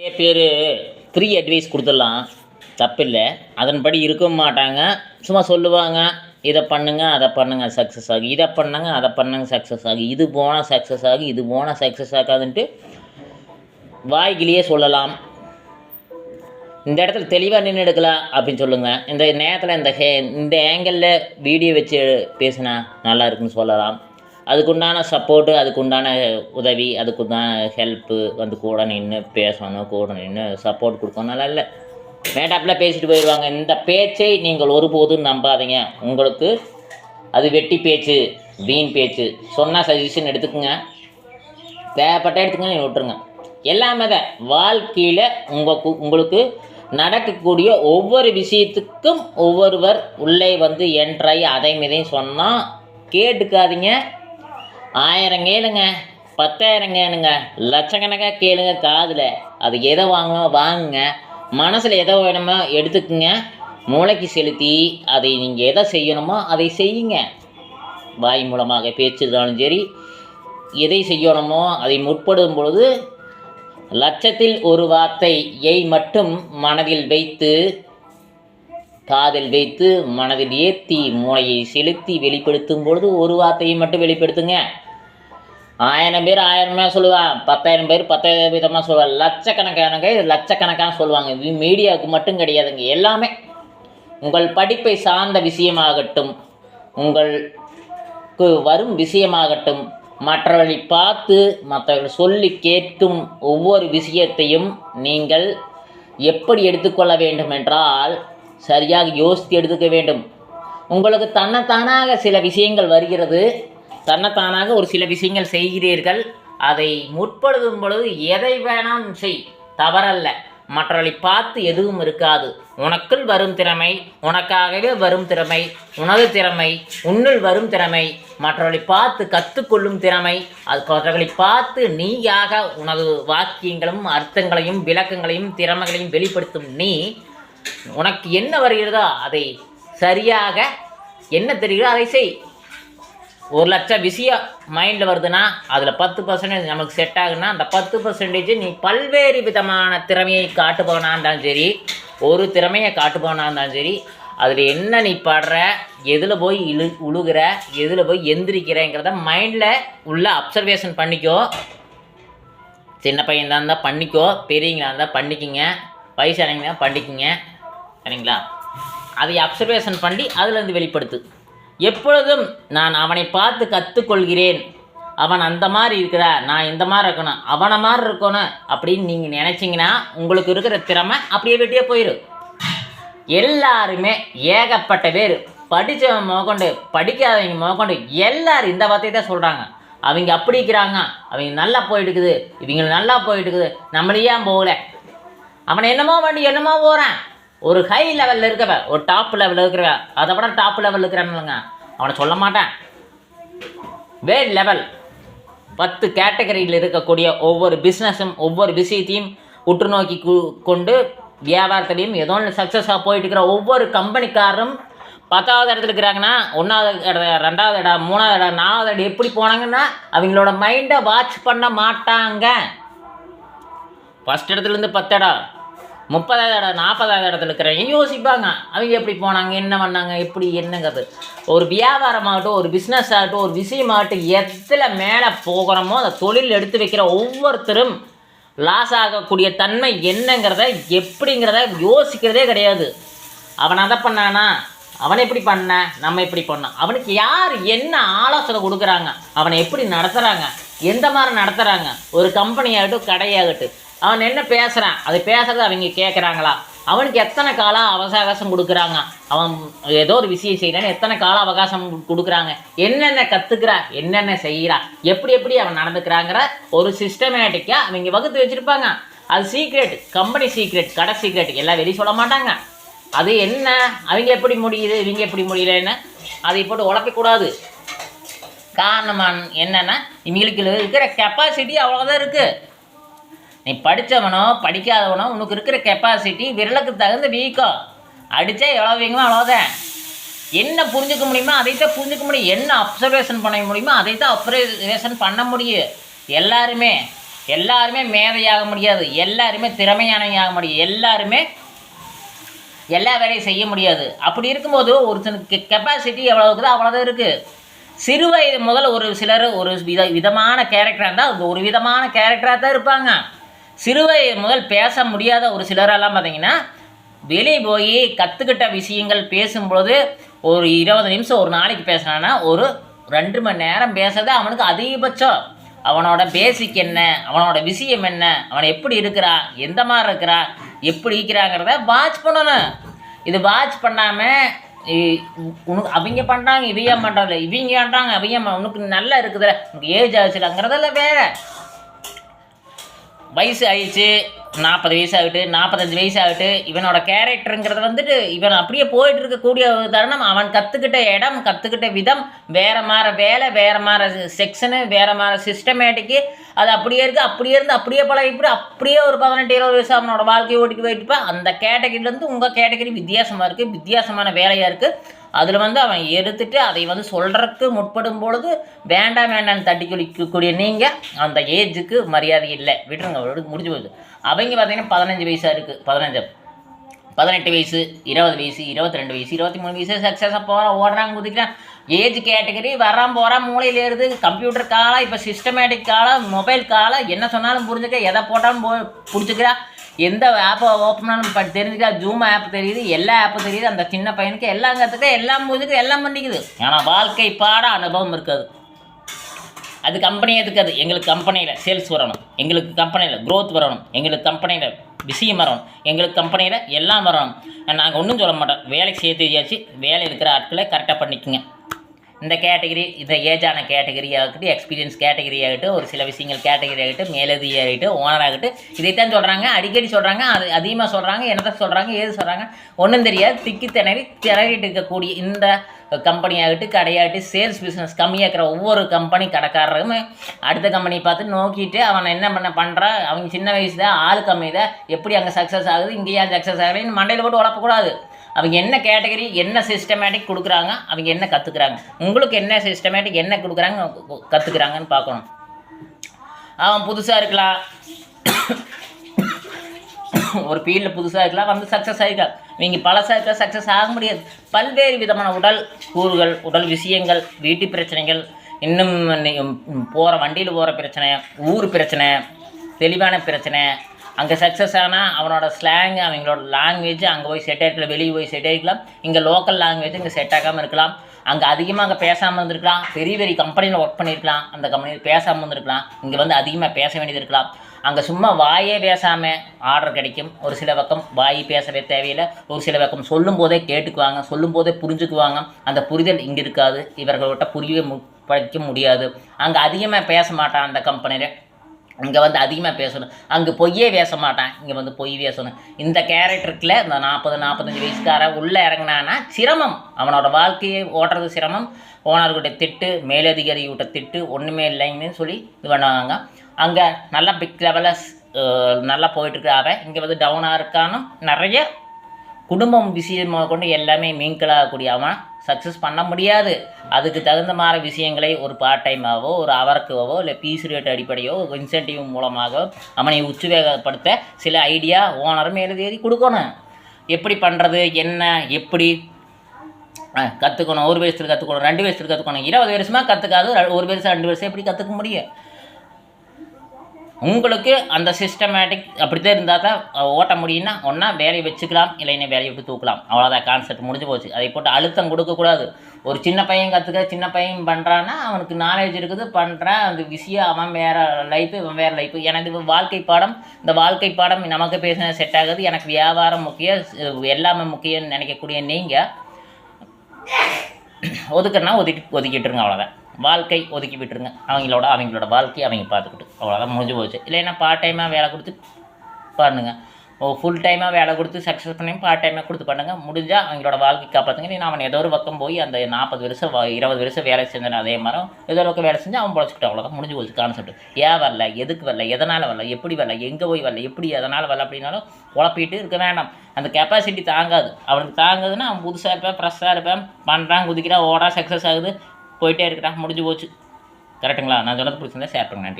நிறைய பேர் free advice கொடுத்துடலாம். தப்பில்லை. அதன்படி இருக்க மாட்டாங்க. சும்மா சொல்லுவாங்க இதை பண்ணுங்க அதை பண்ணுங்க சக்ஸஸ் ஆகும் இதை பண்ணுங்க அதை பண்ணுங்க சக்ஸஸ் ஆகும் இது போனால் சக்ஸஸ் ஆகும் இது போனால் சக்ஸஸ் ஆகாதுன்ட்டு வாய்க்கிலேயே சொல்லலாம். இந்த இடத்துல தெளிவாக நின்று எடுக்கலாம் அப்படின்னு சொல்லுங்கள் இந்த நேரத்தில் இந்த ஹே இந்த ஆங்கிளில் வீடியோ வச்சு பேசினா நல்லா இருக்குன்னு சொல்லலாம். அதுக்குண்டான சப்போர்ட்டு அதுக்குண்டான உதவி அதுக்குண்டான ஹெல்ப்பு வந்து கூட நின்று பேசணும் கூட நின்று சப்போர்ட் கொடுக்கணும். நல்லா இல்லை. மேடாப்பில் பேசிட்டு போயிடுவாங்க. இந்த பேச்சை நீங்கள் ஒருபோதும் நம்பாதீங்க. உங்களுக்கு அது வெட்டி பேச்சு வீண் பேச்சு. சொன்னால் சஜஷன் எடுத்துக்கோங்க. தேவைப்பட்ட எடுத்துங்க நீங்கள் விட்டுருங்க. எல்லாமே தான் வாழ்க்கையில் உங்கள் உங்களுக்கு நடக்கக்கூடிய ஒவ்வொரு விஷயத்துக்கும் ஒவ்வொருவர் உள்ளே வந்து என்ட்ராகி அதை மீதையும் சொன்னால் கேட்டுக்காதீங்க. ஆயிரம் கேளுங்க பத்தாயிரம் கேளுங்க லட்சக்கணக்காக கேளுங்க காதில். அது எதை வாங்கணும் வாங்குங்க. மனசில் எதை வேணுமோ எடுத்துக்குங்க. மூளைக்கு செலுத்தி அதை நீங்கள் எதை செய்யணுமோ அதை செய்யுங்க. வாய் மூலமாக பேச்சு சரி எதை செய்யணுமோ அதை முற்படும் பொழுது லட்சத்தில் ஒரு வார்த்தையை மட்டும் மனதில் வைத்து காதில் வைத்து மனதில் ஏற்றி மூளையை செலுத்தி வெளிப்படுத்தும் பொழுது ஒரு வார்த்தையை மட்டும் வெளிப்படுத்துங்க. ஆயிரம் பேர் ஆயிரமே சொல்லுவான் பத்தாயிரம் பேர் பத்தாயிரம் விதமாக சொல்லுவாள் லட்சக்கணக்கான பேர் லட்சக்கணக்கான சொல்லுவாங்க. இது மீடியாவுக்கு மட்டும் கிடையாதுங்க எல்லாமே. உங்கள் படிப்பை சார்ந்த விஷயமாகட்டும் உங்களுக்கு வரும் விஷயமாகட்டும் மற்றவர்களை பார்த்து மற்றவர்கள் சொல்லி கேட்கும் ஒவ்வொரு விஷயத்தையும் நீங்கள் எப்படி எடுத்துக்கொள்ள வேண்டும் என்றால் சரியாக யோசித்து எடுத்துக்க வேண்டும். உங்களுக்கு தன்னைத்தானாக சில விஷயங்கள் வருகிறது. தன்னைத்தானாக ஒரு சில விஷயங்கள் செய்கிறீர்கள். அதை முற்படுத்தும் பொழுது எதை வேணாலும் செய். தவறல்ல. மற்றவர்களை பார்த்து எதுவும் இருக்காது. உனக்குள் வரும் திறமை உனக்காகவே வரும் திறமை உனது திறமை உன்னுள் வரும் திறமை. மற்றவர்களை பார்த்து கற்றுக்கொள்ளும் திறமை அது மற்றவர்களை பார்த்து நீயாக உனது வாக்கியங்களும் அர்த்தங்களையும் விளக்கங்களையும் திறமைகளையும் வெளிப்படுத்தும் நீ உனக்கு என்ன வருகிறதோ அதை சரியாக என்ன தெரிகிறதோ அதை செய். ஒரு லட்சம் விஷயம் மைண்டில் வருதுன்னா அதில் பத்து பர்சன்டேஜ் நமக்கு செட் ஆகுனா அந்த பத்து பர்சன்டேஜ் நீ பல்வேறு விதமான திறமையை காட்டுபவனாக இருந்தாலும் சரி ஒரு திறமையை காட்டுபவனாக இருந்தாலும் சரி அதில் என்ன நீ படுற எதில் போய் இழு உழுகிற எதில் போய் எந்திரிக்கிறேங்கிறத மைண்டில் உள்ள அப்சர்வேஷன் பண்ணிக்கோ. சின்ன பையன் தான் இருந்தால் பண்ணிக்கோ பெரியவங்களா இருந்தால் பண்ணிக்கிங்க. வயசானவங்க பண்ணிக்கிங்க. சரிங்களா? அதை அப்சர்வேஷன் பண்ணி அதுலேருந்து வெளிப்படுத்து. எப்பொழுதும் நான் அவனை பார்த்து கற்றுக்கொள்கிறேன் அவன் அந்த மாதிரி இருக்கிறா நான் இந்த மாதிரி இருக்கணும். அவனை மாதிரி இருக்கணும் அப்படின்னு நீங்கள் நினச்சிங்கன்னா உங்களுக்கு இருக்கிற திறமை அப்படியே வெட்டியே போயிடும் எல்லாருமே ஏகப்பட்ட பேர். படித்தவன் முதற்கொண்டு படிக்காதவங்க முதற்கொண்டு எல்லாரும் இந்த வார்த்தையை தான் சொல்கிறாங்க அவங்க அப்படி இருக்கிறாங்க. அவங்க நல்லா போயிட்டுக்குது. இவங்களுக்கு நல்லா போயிட்டுக்குது. இருக்குது போகலை போகல? அவனை என்னமோ வண்டி என்னமோ போகிறான் ஒரு ஹை லெவலில் இருக்கவ ஒரு டாப் லெவலில் இருக்கிறவ அதை விட டாப் லெவலில் இருக்கிறானுங்க அவனை சொல்ல மாட்டேன். வே லெவல் பத்து கேட்டகரியில் இருக்கக்கூடிய ஒவ்வொரு பிஸ்னஸும் ஒவ்வொரு விஷயத்தையும் உற்று நோக்கி கொண்டு வியாபாரத்துலேயும் ஏதோ ஒன்று சக்ஸஸாக போயிட்டு இருக்கிற ஒவ்வொரு கம்பெனிக்காரரும் பத்தாவது இடத்துல இருக்கிறாங்கன்னா ஒன்றாவது இடம் ரெண்டாவது இடம் மூணாவது இடம் நாலாவது இடம் எப்படி போனாங்கன்னா அவங்களோட மைண்டை வாட்ச் பண்ண மாட்டாங்க. ஃபஸ்ட் இடத்துலேருந்து பத்து இடம். முப்பதாவது இடம் நாற்பதாவது இடத்துல இருக்கிறவங்க யோசிப்பாங்க. அவங்க எப்படி போனாங்க என்ன பண்ணாங்க எப்படி என்னங்கிறது. ஒரு வியாபாரமாகட்டும் ஒரு பிஸ்னஸ் ஆகட்டும் ஒரு விஷயமாகட்டும் எத்தனை மேலே போகிறோமோ அந்த தொழில் எடுத்து வைக்கிற ஒவ்வொருத்தரும் லாஸ் ஆகக்கூடிய தன்மை என்னங்கிறத எப்படிங்கிறத யோசிக்கிறதே கிடையாது. அவன் அதை பண்ணானா? அவன் எப்படி பண்ண? நம்ம எப்படி பண்ணோம்? அவனுக்கு யார் என்ன ஆலோசனை கொடுக்குறாங்க? அவனை எப்படி நடத்துகிறாங்க எந்த மாதிரி நடத்துகிறாங்க ஒரு கம்பெனியாகட்டும் கடையாகட்டும். அவன் என்ன பேசுகிறான் அதை பேசுகிறத அவங்க கேட்குறாங்களா அவனுக்கு எத்தனை கால அவகாசம் கொடுக்குறாங்க? அவன் ஏதோ ஒரு விஷயம் செய்கிறான்னு எத்தனை கால அவகாசம் கொடுக்குறாங்க? என்னென்ன கற்றுக்கிறா என்னென்ன செய்கிறா எப்படி எப்படி அவன் நடந்துக்கிறாங்கிற ஒரு சிஸ்டமேட்டிக்காக அவங்க வகுத்து வச்சுருப்பாங்க. அது சீக்ரெட் கம்பெனி சீக்ரெட் கடை சீக்ரெட் எல்லாம் வெளியே சொல்ல மாட்டாங்க. அது என்ன? அவங்க எப்படி முடியுது? இவங்க எப்படி முடியலன்னு அதை போட்டு உழப்பக்கூடாது காரணம் என்னென்னா இவங்களுக்கு இருக்கிற கெப்பாசிட்டி அவ்வளோதான் இருக்குது நீ படித்தவனோ படிக்காதவனோ உனக்கு இருக்கிற கெப்பாசிட்டி விரலுக்கு தகுந்த வீக்கம் அடித்தா எவ்வளோ வீங்கமோ அவ்வளோதான் என்ன புரிஞ்சுக்க முடியுமோ அதை தான் புரிஞ்சுக்க முடியும். என்ன அப்சர்வேஷன் பண்ண முடியுமோ அதை தான் அப்சர்வேஷன் பண்ண முடியும். எல்லாருமே எல்லாருமே மேதையாக முடியாது. எல்லாருமே திறமையானவங்க முடியும். எல்லாருமே எல்லா வேலையும் செய்ய முடியாது. அப்படி இருக்கும்போது ஒருத்தனுக்கு கெப்பாசிட்டி எவ்வளோ இருக்குதோ அவ்வளோதான் இருக்குது சிறு வயது முதல் ஒரு சிலர் ஒரு வித விதமான கேரக்டராக இருந்தால் ஒரு விதமான கேரக்டராக தான் இருப்பாங்க. சிறுவயது முதல் பேச முடியாத ஒரு சிலரெல்லாம் பார்த்தீங்கன்னா வெளியே போய் கற்றுக்கிட்ட விஷயங்கள் பேசும்பொழுது ஒரு இருபது நிமிஷம் ஒரு நாளைக்கு பேசுனான்னா ஒரு ரெண்டு மணி நேரம் பேசுறது அவனுக்கு அதிகபட்சம். அவனோட பேசிக் என்ன அவனோட விஷயம் என்ன அவன் எப்படி இருக்கிறான் எந்த மாதிரி இருக்கிறான் எப்படி இருக்கிறாங்கிறத வாட்ச் பண்ணணும். இது வாட்ச் பண்ணாமல் உனக்கு அவங்க பண்ணுறாங்க இவங்க பண்ணுறது இவங்க பண்ணுறாங்க அவங்க உனக்கு நல்லா இருக்குதுல்ல உனக்கு ஏஜ் ஆச்சுலங்கிறதெல்லாம் வேற. வயசு ஆயிடுச்சு நாற்பது வயசு ஆகிட்டு நாற்பத்தஞ்சு வயசு ஆகிட்டு இவனோட கேரக்டருங்கிறது வந்துட்டு இவன் அப்படியே போயிட்டு இருக்கக்கூடிய ஒரு தருணம் அவன் கற்றுக்கிட்ட இடம் கற்றுக்கிட்ட விதம் வேறு மாற வேலை வேறு மாற செக்ஷனு வேறு மாற சிஸ்டமேட்டிக்கு அது அப்படியே இருக்குது அப்படியே இருந்து அப்படியே பழகிட்டு அப்படியே ஒரு பதினெட்டு இருபது வயசு அவனோட வாழ்க்கையை ஓட்டிட்டு போயிட்டுப்பா அந்த கேட்டகரியிலேருந்து உங்கள் கேட்டகரி வித்தியாசமாக இருக்குது வித்தியாசமான வேலையாக இருக்குது அதில் வந்து அவன் எடுத்துட்டு அதை வந்து சொல்கிறக்கு முற்படும் பொழுது வேண்டாம் வேண்டாம்னு தட்டி குளிக்கக்கூடிய நீங்கள் அந்த ஏஜுக்கு மரியாதை இல்லை. விட்டுருங்க விடு முடிஞ்சு போகுது அவங்க பார்த்தீங்கன்னா பதினஞ்சு வயசாக இருக்குது பதினஞ்சு. பதினெட்டு வயசு இருபது வயசு இருபத்தி ரெண்டு வயசு இருபத்தி மூணு வயசு சக்ஸஸாக போகிறான் ஓடுறாங்க குதிக்கிறான். ஏஜ் கேட்டகரி வரான் போகிறான் மூளையில் ஏறுது. கம்ப்யூட்டர் காலம் இப்போ சிஸ்டமேட்டிக் காலம் மொபைல் காலம் என்ன சொன்னாலும் புரிஞ்சுக்க எதை போட்டாலும் போ பிடிச்சிக்கிறா. எந்த ஆப்பை ஓப்பன் பண்ணாலும் ப தெரிஞ்சுக்கா ஜூம் ஆப் தெரியுது எல்லா ஆப்பும் தெரியுது. அந்த சின்ன பையனுக்கு எல்லாம் கற்றுக்க எல்லாம் முடிஞ்சுக்கு எல்லாம் பண்ணிக்குது. ஆனால் வாழ்க்கை பாட அனுபவம் இருக்காது. அது கம்பெனி எதுக்காது? எங்களுக்கு கம்பெனியில் சேல்ஸ் வரணும். எங்களுக்கு கம்பெனியில் க்ரோத் வரணும். எங்களுக்கு கம்பெனியில் விஷயம் வரணும். எங்களுக்கு கம்பெனியில் எல்லாம் வரணும். நாங்கள் ஒன்றும் சொல்ல மாட்டோம். வேலைக்கு சேர்த்து தெரியாச்சு வேலை இருக்கிற ஆட்களை கரெக்டாக பண்ணிக்கோங்க. இந்த கேட்டகரி இந்த ஏஜான கேட்டகரி ஆகட்டும் எக்ஸ்பீரியன்ஸ் கேட்டகரி ஆகட்டும் ஒரு சில விஷயங்கள் கேட்டகரி ஆகட்டும் மேலதி ஆகட்டும் ஓனர் ஆகட்டும் இதைத்தான் சொல்கிறாங்க அடிக்கடி சொல்கிறாங்க அது அதிகமாக சொல்கிறாங்க என்னத்தை சொல்கிறாங்க ஏது சொல்கிறாங்க ஒன்றும் தெரியாது. திக்கி திணறி திணறிட்டு இருக்கக்கூடிய இந்த கம்பெனி ஆகட்டும் கடையாகட்டும் சேல்ஸ் பிஸ்னஸ் கம்மியாக இருக்கிற ஒவ்வொரு கம்பெனி கடைக்காரருமே அடுத்த கம்பெனியை பார்த்து நோக்கிட்டு அவன் என்ன பண்ண பண்ணுறான் அவங்க சின்ன வயசு தான் ஆள் கம்மி தான் எப்படி அங்கே சக்ஸஸ் ஆகுது இங்கேயே சக்ஸஸ் ஆகுதுன்னு மண்டையில் போட்டு உழப்பக்கூடாது. அவங்க என்ன கேட்டகரி என்ன சிஸ்டமேட்டிக் கொடுக்குறாங்க அவங்க என்ன கற்றுக்குறாங்க உங்களுக்கு என்ன சிஸ்டமேட்டிக் என்ன கொடுக்குறாங்க கற்றுக்குறாங்கன்னு பார்க்கணும். அவன் புதுசாக இருக்கலாம். ஒரு ஃபீல்டில் புதுசாக இருக்கலாம் வந்து சக்ஸஸ் ஆகிருக்கலாம் இவங்க பழசாக இருக்க சக்ஸஸ் ஆக முடியாது. பல்வேறு விதமான உடல் கூறுகள் உடல் விஷயங்கள் வீட்டு பிரச்சனைகள் இன்னும் போகிற வண்டியில் போகிற பிரச்சனை ஊர் பிரச்சனை தெளிவான பிரச்சனை அங்கே சக்ஸஸ் ஆனால் அவனோட ஸ்லாங் அவங்களோட லாங்குவேஜ் அங்கே போய் செட் ஆகிருக்கலாம் வெளியே போய் செட் ஆகிருக்கலாம் இங்கே லோக்கல் லாங்குவேஜ் இங்கே செட் ஆகாமல் இருக்கலாம். அங்கே அதிகமாக அங்கே பேசாமல் இருந்திருக்கலாம். பெரிய பெரிய கம்பெனியில் ஒர்க் பண்ணியிருக்கலாம். அந்த கம்பெனியில் பேசாமல் இருந்திருக்கலாம். இங்கே வந்து அதிகமாக பேச வேண்டியது இருக்கலாம். அங்கே சும்மா வாயே பேசாமல் ஆர்டர் கிடைக்கும். ஒரு சில பக்கம் வாய் பேசவே தேவையில்லை. ஒரு சில பக்கம் சொல்லும் போதே கேட்டுக்குவாங்க. சொல்லும் போதே புரிஞ்சுக்குவாங்க. அந்த புரிதல் இங்கே இருக்காது. இவர்கள்கிட்ட புரியவே மு படிக்க முடியாது. அங்கே அதிகமாக பேச மாட்டான் அந்த கம்பெனியில் இங்கே வந்து அதிகமாக பேசணும். அங்கே பொய்யே பேச மாட்டான். இங்கே வந்து பொய் பேசணும். இந்த கேரக்டருக்குள்ள இந்த நாற்பது நாற்பத்தஞ்சு வயசுக்காரன் உள்ளே இறங்கினான்னா சிரமம். அவனோட வாழ்க்கையை ஓட்டுறது சிரமம். ஓனர்கிட்ட திட்டு மேலதிகாரி கிட்ட திட்டு ஒன்றுமே இல்லைன்னு சொல்லி இது பண்ணுவாங்க. அங்கே நல்லா பிக் லெவலில் நல்லா போயிட்டுருக்காவ அவன் இங்கே வந்து டவுனாக இருக்கானும் நிறைய குடும்பம் விஷயமாக கொண்டு எல்லாமே மீன்களாகக்கூடிய அவன். சக்ஸஸ் பண்ண முடியாது. அதுக்கு தகுந்த மாதிரி விஷயங்களை ஒரு பார்ட் டைமாகவோ ஒரு அவருக்குவோ இல்லை பீஸ் ரேட் அடிப்படையோ இன்சென்டிவ் மூலமாக அவனை உச்சுவேகப்படுத்த சில ஐடியா ஓனர் எழுதி கொடுக்கணும். எப்படி பண்ணுறது என்ன எப்படி கற்றுக்கணும் ஒரு வயசுல கற்றுக்கணும் ரெண்டு வயசுல கற்றுக்கணும் இருபது வருஷமாக கற்றுக்காது ஒரு வருஷம் ரெண்டு வருஷம் எப்படி கற்றுக்க முடியும்? உங்களுக்கு அந்த சிஸ்டமேட்டிக் அப்படி தான் இருந்தால் தான் ஓட்ட முடியும்னா ஒன்றா வேலையை வச்சுக்கலாம் இல்லைன்னா வேலையை விட்டு தூக்கலாம். அவ்வளோதான் கான்செப்ட் முடிஞ்சு போச்சு. அதை போட்டு அழுத்தம் கொடுக்கக்கூடாது ஒரு சின்ன பையன் கற்றுக்க சின்ன பையன் பண்ணுறான்னா அவனுக்கு நாலேஜ் இருக்குது பண்ணுறான் அந்த விஷயம் அவன் வேறு லைஃப்பு இவன் வேறு லைஃப் எனக்கு வாழ்க்கை பாடம். இந்த வாழ்க்கை பாடம் நமக்கு பேசின செட் ஆகுது. எனக்கு வியாபாரம் முக்கியம் எல்லாமே முக்கியம்னு நினைக்கக்கூடிய நீங்கள் ஒதுக்குன்னா ஒதுக்கி ஒதுக்கிட்டுருங்க அவ்வளோதான் வாழ்க்கை ஒதுக்கி விட்டுருங்க. அவங்களோட அவங்களோட வாழ்க்கையை அவங்க பார்த்துக்கிட்டு அவ்வளோதான் முடிஞ்சு போச்சு. இல்லைன்னா பார்ட் டைமாக வேலை கொடுத்து பண்ணுங்கள் ஃபுல் டைமாக வேலை கொடுத்து சக்ஸஸ் பண்ணி பார்ட் டைமாக கொடுத்து பண்ணுங்க. முடிஞ்சால் அவங்களோட வாழ்க்கை காப்பாற்றுங்க நீ அவன் ஏதோ ஒரு பக்கம் போய் அந்த நாற்பது வருஷம் இருபது வருஷம் வேலை செஞ்சேன் அதே மாதிரி ஏதோ ஒரு பக்கம் வேலை செஞ்சு அவன் பொழைச்சிக்கிட்டு அவ்வளோதான் முடிஞ்சு போச்சு கான்செப்ட் ஏன் வரல? எதுக்கு வரல? எதனால் வரல? எப்படி வரல? எங்கே போய் வரல? எப்படி எதனால் வரல? அப்படின்னாலும் குழப்பிட்டு இருக்க வேண்டாம் அந்த கெப்பாசிட்டி தாங்காது. அவனுக்கு தாங்குதுன்னா அவன் புதுசாக இருப்பேன் ஃப்ரெஷ்ஷாக இருப்பேன் பண்ணுறான் குதிக்கிறான் ஓடா சக்ஸஸ் ஆகுது போயிட்டே இருக்கிறான். முடிஞ்சு போச்சு. கரெக்ட்டுங்களா நான் சொன்னது பிடிச்சிருந்தா ஷேர் பண்ணுங்க. நன்றி.